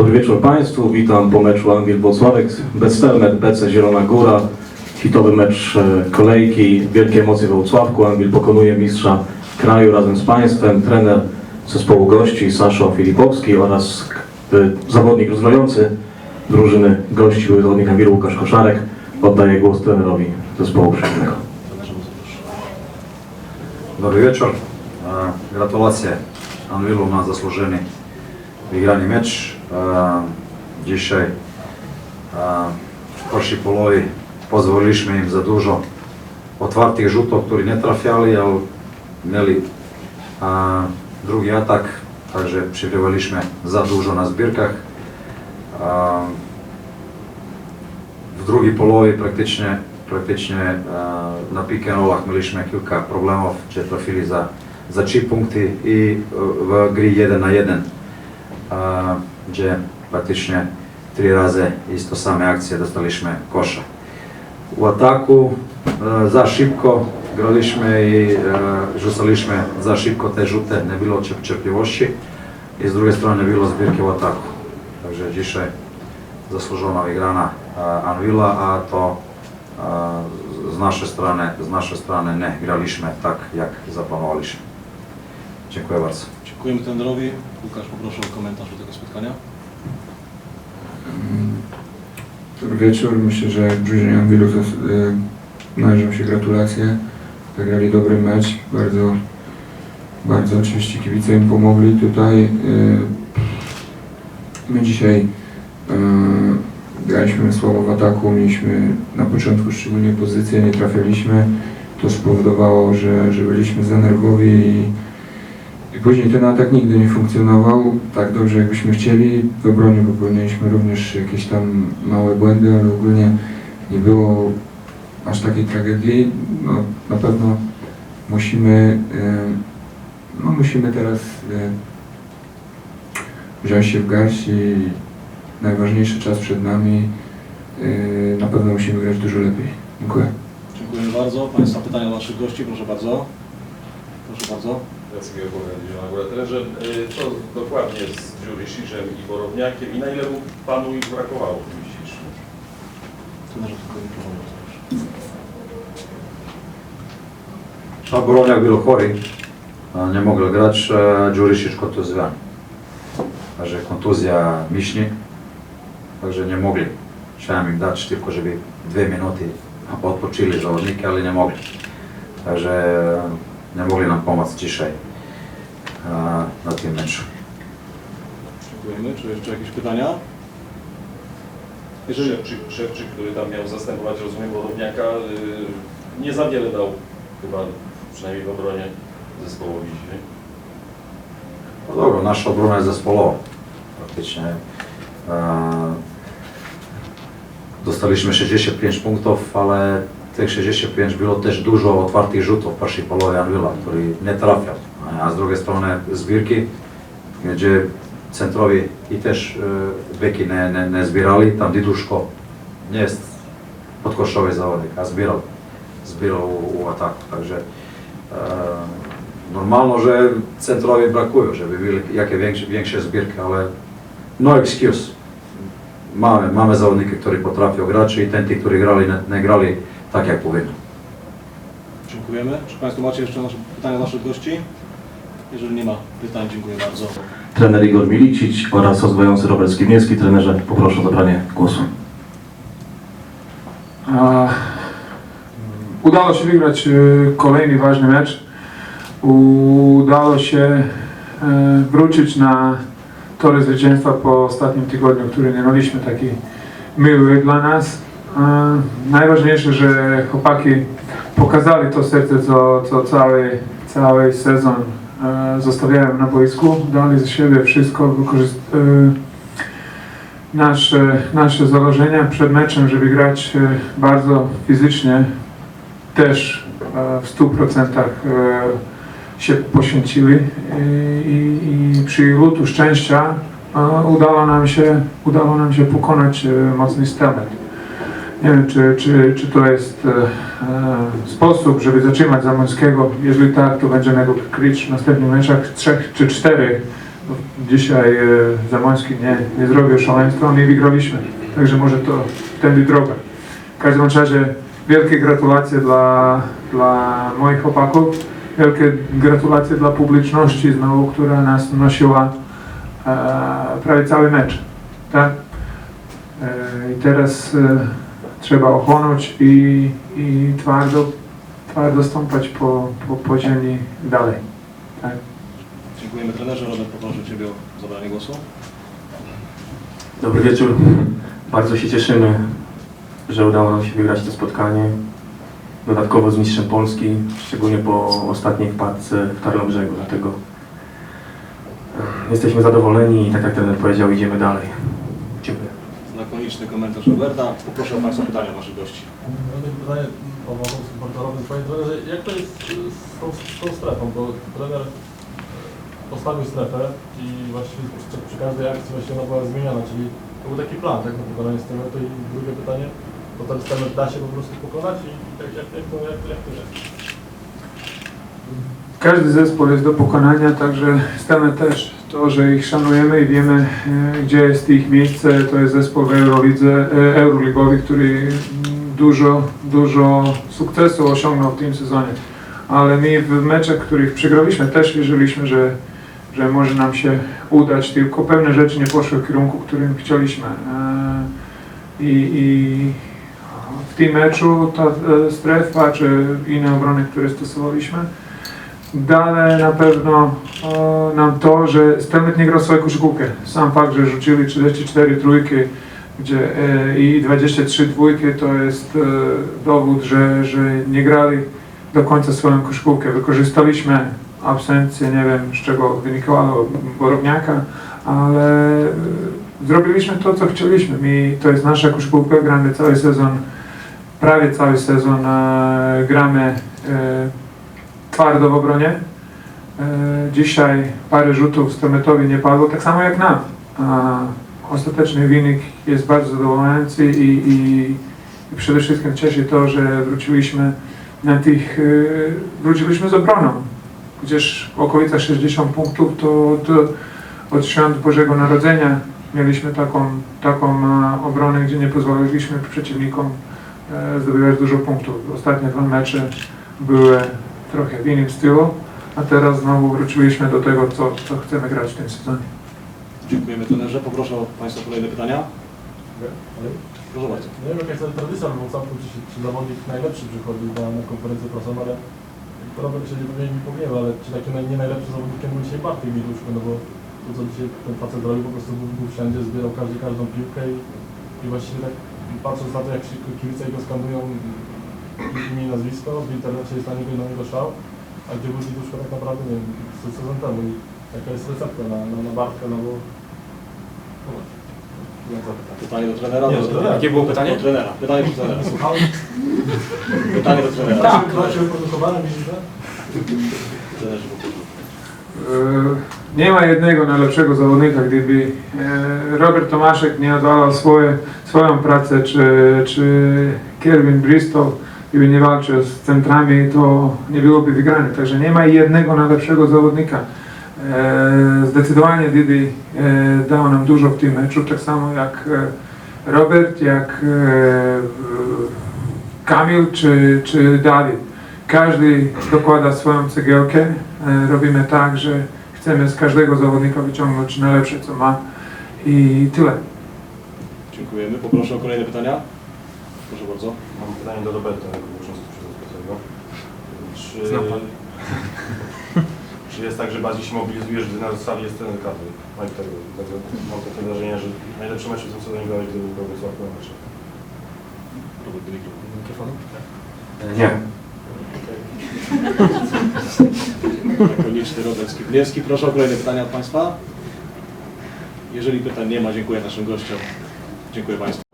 Dobry wieczór Państwu, witam po meczu Anwil-Włocławek, Bestelmet, BC Zielona Góra, hitowy mecz e, kolejki, wielkie emocje we Włocławku, Anwil pokonuje mistrza kraju razem z Państwem, trener zespołu gości Saszo Filipowski oraz e, zawodnik rozgrający drużyny gości, zawodnik Anwilu Łukasz Koszarek. Oddaję głos trenerowi zespołu przeciwnego. Dobry wieczór. E, Gratulacje Anwilu na zasłużony wygrany mecz. E, Dzisiaj w pierwszej polovi pozwoliliśmy im za dużo otwartih rzutov, ktorí ne trafiali, ali imeli e, drugi atak, takže prihrivaliśmy za dużo na zbirkach. V drugi polovi praktične uh, na pick and rollah mieliśmy kilka problemów, gdzie trafili za, za 3 punkty i uh, w gry 1 na 1, uh, gdzie praktycznie tri razy isto same akcije dostaliśmy kosza. U ataku uh, za szybko graliśmy i rzucaliśmy za szybko te nie było cierp- cierpliwości i z drugiej strony nie było zbirki w ataku. Także dzisiaj zasłużona wygrana e, Anvila, a to e, z strony, z naszej strony nie graliśmy tak, jak zaplanowaliśmy. Dziękuję bardzo. Dziękujemy trenerowi. Łukasz, poproszę o komentarz do tego spotkania. Dobry wieczór. Myślę, że Anwilu zas- y, należą się gratulacje. Zagrali dobry mecz. Bardzo, bardzo oczywiście kibice im pomogli tutaj. Y, My dzisiaj y, graliśmy słabo w ataku. Mieliśmy na początku szczególnie pozycję, nie trafialiśmy. To spowodowało, że, że byliśmy za nerwowi i później ten atak nigdy nie funkcjonował tak dobrze, jakbyśmy chcieli. W obronie popełniliśmy również jakieś tam małe błędy, ale ogólnie nie było aż takiej tragedii. No, na pewno musimy, no, musimy teraz wziąć się w garść i najważniejszy czas przed nami. Na pewno musimy grać dużo lepiej. Dziękuję. Dziękujemy bardzo. Państwa pytania naszych gości, proszę bardzo. Proszę bardzo. Jacek Góra. Trenerze, y, co dokładnie z Dziurisiszem i Borowniakiem i na ile Panu ich brakowało w tym dzisiejszym meczu? Trenerze, tylko. A Borovnjak bilo chori, a nie mogli grać, Đurišić kontuzjan. Także kontuzja mišiņi, takže nie mogli. Chciałem im dać tylko, żeby dwie minuty odpoczyli zawodniki, ale nie mogli. Także pomóc dzisiaj na tym meczu. Dziękujemy. Czy jeszcze jakieś pytania? Jeżeli... Szewczyk, Szewczyk, który tam miał zastępować, rozumiem, Borowniaka, y, nie za wiele dał chyba, przynajmniej w obronie zespołowi dzisiaj. No dobro, naša obrona je zespolowa. Praktycznie e, dostaliśmy 65 punktów, ale tych 65 było też dużo otwartych rzutów w pierwszej połowie Anvila, który nie trafiał. A z drugiej strony zbirki, gdzie centrowi i też e, beki ne, ne, ne zbierali, tam Diduszko nie jest podkoszowy zawodnik, a zbierał, zbierał u, u ataku. Także e, normalno, że centrowi brakują, żeby były jakie większe, większe ale no excuse. Mamy, mamy zawodniki, którzy potrafią grać i ten, którzy grali, nie, nie grali tak jak powinno. Dziękujemy. Czy Państwo macie jeszcze nasze pytania do naszych gości? Jeżeli nie ma pytań, dziękuję bardzo. Trener Igor Milicic oraz rozwojący Robert Skibniewski. Trenerze, poproszę o zabranie głosu. Udało się wygrać e, kolejny ważny mecz. Udało się e, wrócić na tory zwycięstwa po ostatnim tygodniu, który nie mieliśmy taki miły dla nas. E, Najważniejsze, że chłopaki pokazali to serce, co, co cały, cały sezon e, zostawiają na boisku. Dali z siebie wszystko, wykorzystali nasze, nasze założenia przed meczem, żeby grać e, bardzo fizycznie, też e, w 100% e, się poświęcili i, i, przy lutu szczęścia e, udało nam się, udało nam się pokonać e, mocny Stelmet. Nie wiem, czy, czy, czy to jest e, e, sposób, żeby zatrzymać Zamońskiego. Jeżeli tak, to będziemy go kryć w następnych meczach trzech czy czterech dzisiaj e, Zamoński nie, nie zrobił szaleństwa, my wygraliśmy. Także może to tędy droga. W każdym razie wielkie gratulacje dla, dla moich chłopaków, wielkie gratulacje dla publiczności znowu, która nas nosiła e, prawie cały mecz. Tak? E, I teraz e, trzeba ochłonąć i, i twardo, twardo stąpać po, po, po ziemi dalej. Tak? Dziękujemy trenerze. Robert, poproszę Ciebie o zabranie głosu. Dobry wieczór. Bardzo się cieszymy, że udało nam się wygrać to spotkanie. Dodatkowo z mistrzem Polski, szczególnie po ostatniej wpadce w Tarnobrzegu. Dlatego e, jesteśmy zadowoleni i tak jak trener powiedział, idziemy dalej. Znakoniczny komentarz Roberta. Poproszę o Państwa pytania naszych gości. Mam takie pytanie pomogą supporterowym. Panie trenerze, jak to jest z tą, z tą strefą? Bo trener postawił strefę i właściwie przy, przy każdej akcji właśnie ona była zmieniana, czyli to był taki plan, tak, na pokonanie stremetu. I drugie pytanie, to ten stremet da się po prostu pokonać i jak, jak, jak, to, jak, jak to jest? Każdy zespół jest do pokonania, także Stemy też. To, że ich szanujemy i wiemy, e, gdzie jest ich miejsce, to jest zespół w Eurolidze, e, Euroligowy, który dużo, dużo sukcesu osiągnął w tym sezonie. Ale my w meczach, których przegraliśmy, też wierzyliśmy, że, że może nam się udać, tylko pewne rzeczy nie poszły w kierunku, którym chcieliśmy. E, I, i w tym meczu ta strefa, czy inne obrony, które stosowaliśmy, Dane na pewno e, nam to, że Stelmet nie grał swoją koszykówkę. Sam fakt, że rzucili 34 trójki gdzie, e, i 23 dwójki to jest e, dowód, że, że nie grali do końca swoją koszykówkę. Wykorzystaliśmy absencję, nie wiem z czego wynikało Borowniaka, ale zrobiliśmy to, co chcieliśmy. My, to jest nasza koszykówka, gramy cały sezon, prawie cały sezon e, gramy e, twardo w obronie. E, Dzisiaj parę rzutów Stometowi nie padło, tak samo jak nam. Ostateczny wynik jest bardzo zadowalający i, i, i przede wszystkim cieszy to, że wróciliśmy na tych, e, wróciliśmy z obroną. Gdzieś w okolicach 60 punktów to, to od świąt Bożego Narodzenia mieliśmy taką, taką e, obronę, gdzie nie pozwoliliśmy przeciwnikom zdobywać dużo punktów. Ostatnie dwa mecze były trochę w innym stylu, a teraz znowu wróciliśmy do tego, co, co chcemy grać w tym sezonie. Dziękujemy trenerze. Poproszę o Państwa kolejne pytania. Proszę bardzo. nie wiem, jaka jest ta tradycja w Wrocławku, czy, czy zawodnik najlepszy przychodzi na, na konferencję prasową, ale Robert się nie powinien mi pogniewa, ale czy takim naj, nie najlepszym zawodnikiem był dzisiaj Bartek Widuszko, no bo to co dzisiaj ten facet robił, po prostu był, był wszędzie, zbierał każdy, każdą piłkę i, i właściwie tak patrząc na to, jak się kibice jego skandują imię i nazwisko, w internecie jest na niego, na niego szał, a gdzie był Widuszko tak naprawdę, nie wiem, se- sezon temu i jaka jest recepta na, na, na Bartka, no bo... Jak? Pytanie do trenera. Nie, do, trenera. Jakie było pytanie? Do trenera. Pytanie do trenera. Słucham. Pytanie do trenera. tak, to wyprodukowane, widzisz, Trenerzy, poproszę. E, Nie ma jednego najlepszego zawodnika, gdyby e, Robert Tomaszek nie odwalał swoje, swoją pracę, czy, czy Kelvin Bristol, gdyby nie walczył z centrami, to nie byłoby wygrane. Także nie ma jednego najlepszego zawodnika. E, Zdecydowanie Didi e, dał nam dużo w tym meczu, tak samo jak e, Robert, jak e, Kamil czy, czy Dawid. Każdy dokłada swoją cegiełkę. E, Robimy tak, że chcemy z każdego zawodnika wyciągnąć najlepsze, co ma i tyle. Dziękujemy. Poproszę o kolejne pytania. Proszę bardzo. Mam pytanie do Roberta, jako uczestnika przezwycięskiego. Czy, Znam pan. czy jest tak, że bardziej się mobilizujesz, gdy na sali jest ten kadry? Mam, tego, tego, mam takie wrażenie, że najlepsze mecze w tym sezonie grałeś, gdyby był Wrocławku na mecze. Robert do mikrofonu. E, Nie. Ikoniczny Robert Skiplewski. Proszę o kolejne pytania od Państwa. Jeżeli pytań nie ma, dziękuję naszym gościom. Dziękuję Państwu.